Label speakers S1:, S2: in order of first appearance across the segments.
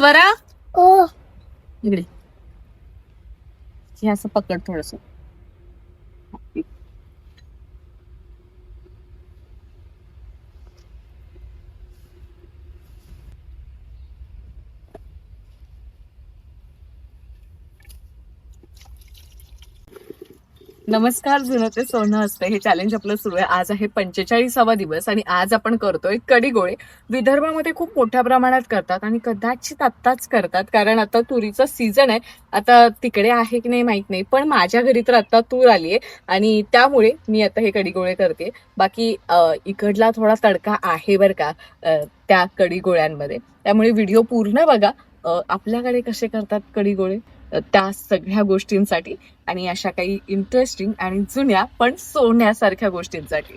S1: स्वरा?
S2: ओ
S1: इकडे. हे असं पकड थोडस. नमस्कार जुनं ते सोनं असतं. हे चॅलेंज आपलं सुरू आहे. आज आहे पंचेचाळीसावा दिवस आणि आज आपण करतोय कडीगोळे विदर्भामध्ये खूप मोठ्या प्रमाणात करतात आणि कदाचित आत्ताच करतात. कारण आता तुरीचं सीझन आहे. आता तिकडे आहे की नाही माहीत नाही. पण माझ्या घरी तर आता तूर आली आहे आणि त्यामुळे मी आता हे कडीगोळे करते. बाकी इकडला थोडा तडका आहे बरं का त्या कडीगोळ्यांमध्ये त्यामुळे व्हिडिओ पूर्ण बघा. आपल्याकडे कसे करतात कडीगोळे त्या सगळ्या गोष्टींसाठी आणि अशा काही इंटरेस्टिंग आणि जुन्या पण सोन्यासारख्या गोष्टींसाठी.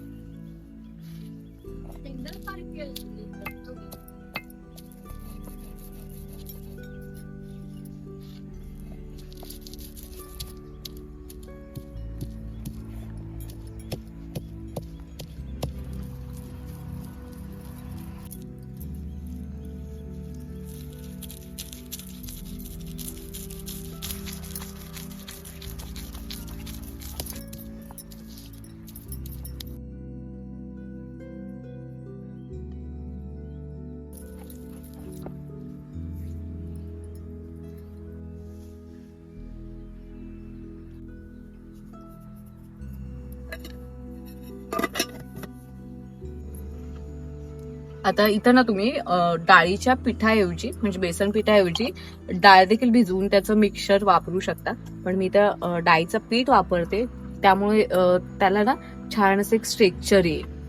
S1: आता इथं ना तुम्ही डाळीच्या पिठाऐवजी म्हणजे बेसन पिठाऐवजी डाळ देखील भिजवून त्याचं मिक्सर वापरू शकता. पण मी तर डाळीचं पीठ वापरते. त्यामुळे त्याला ना छान असं एक स्ट्रेक्चर येईल.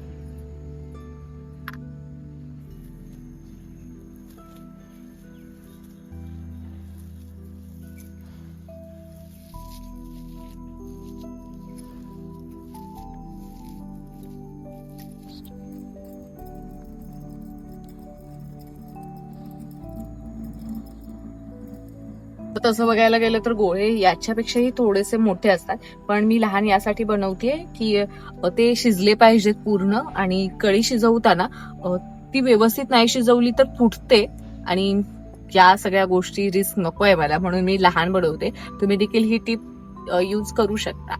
S1: तसं बघायला गेलं तर गोळे याच्यापेक्षाही थोडेसे मोठे असतात. पण मी लहान यासाठी बनवते की ते शिजले पाहिजेत पूर्ण आणि कळी शिजवताना ती व्यवस्थित नाही शिजवली तर फुटते आणि या सगळ्या गोष्टी रिस्क नको आहे मला म्हणून मी लहान बनवते. तुम्ही देखील ही टीप यूज करू शकता.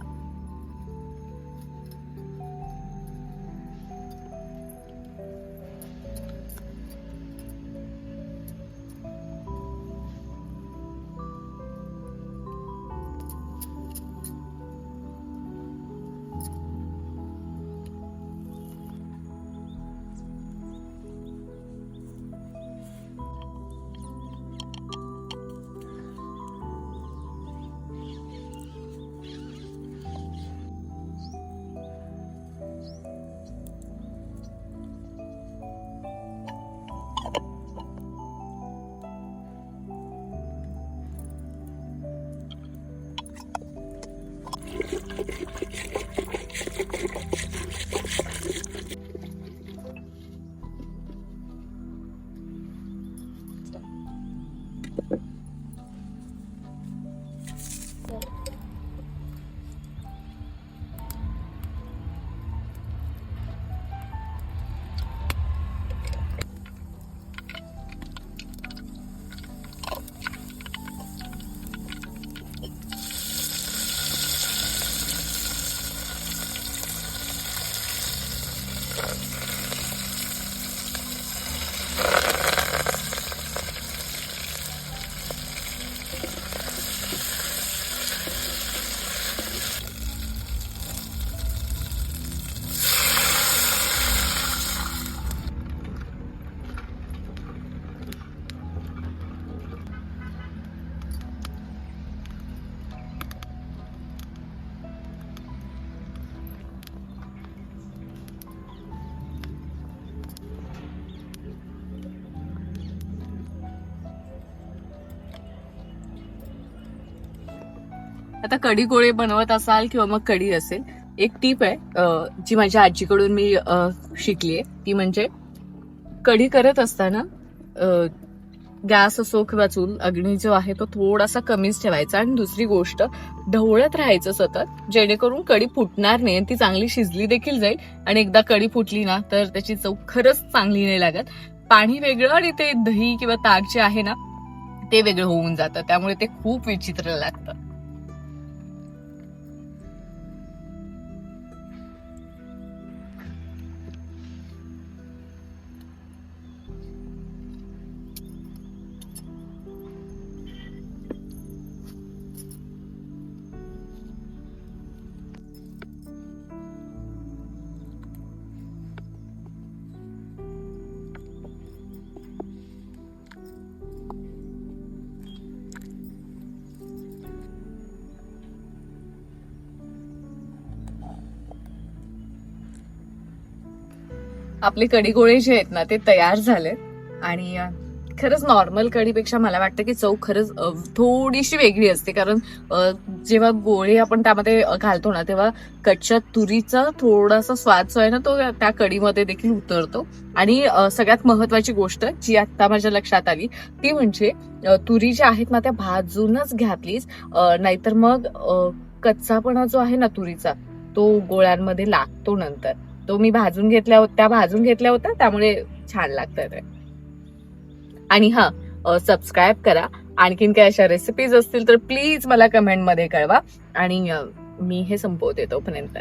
S1: आता कढी गोळे बनवत असाल किंवा मग कढी असेल एक टीप आहे जी माझ्या आजीकडून मी शिकली आहे ती म्हणजे कढी करत असताना गॅस असो किंवा चूल अग्नी जो आहे तो थोडासा कमीच ठेवायचा आणि दुसरी गोष्ट ढवळत राहायचं सतत जेणेकरून कढी फुटणार नाही आणि ती चांगली शिजली देखील जाईल आणि एकदा कढी फुटली ना तर त्याची चव खरंच चांगली नाही लागत. पाणी वेगळं आणि ते दही किंवा ताक जे आहे ना ते वेगळं होऊन जातं. त्यामुळे ते खूप विचित्र लागतं. आपले कढी गोळे जे आहेत ना ते तयार झाले आणि खरंच नॉर्मल कढीपेक्षा मला वाटतं की चव खरंच थोडीशी वेगळी असते. कारण जेव्हा गोळे आपण त्यामध्ये घालतो ना तेव्हा कच्च्या तुरीचा थोडासा स्वाद जो आहे ना तो त्या कढीमध्ये देखील उतरतो. आणि सगळ्यात महत्वाची गोष्ट जी आता माझ्या लक्षात आली ती म्हणजे तुरी ज्या आहेत ना त्या भाजूनच घातलीच नाहीतर मग कच्चापणा जो आहे ना तुरीचा तो गोळ्यांमध्ये लागतो नंतर. तो मी भाजून घेतल्या होत्या त्या भाजून घेतल्या होत्या त्यामुळे छान लागतं ते. आणि हा सबस्क्राईब करा. आणखीन काही अशा रेसिपीज असतील तर प्लीज मला कमेंटमध्ये कळवा. आणि मी हे संपवते तोपर्यंत.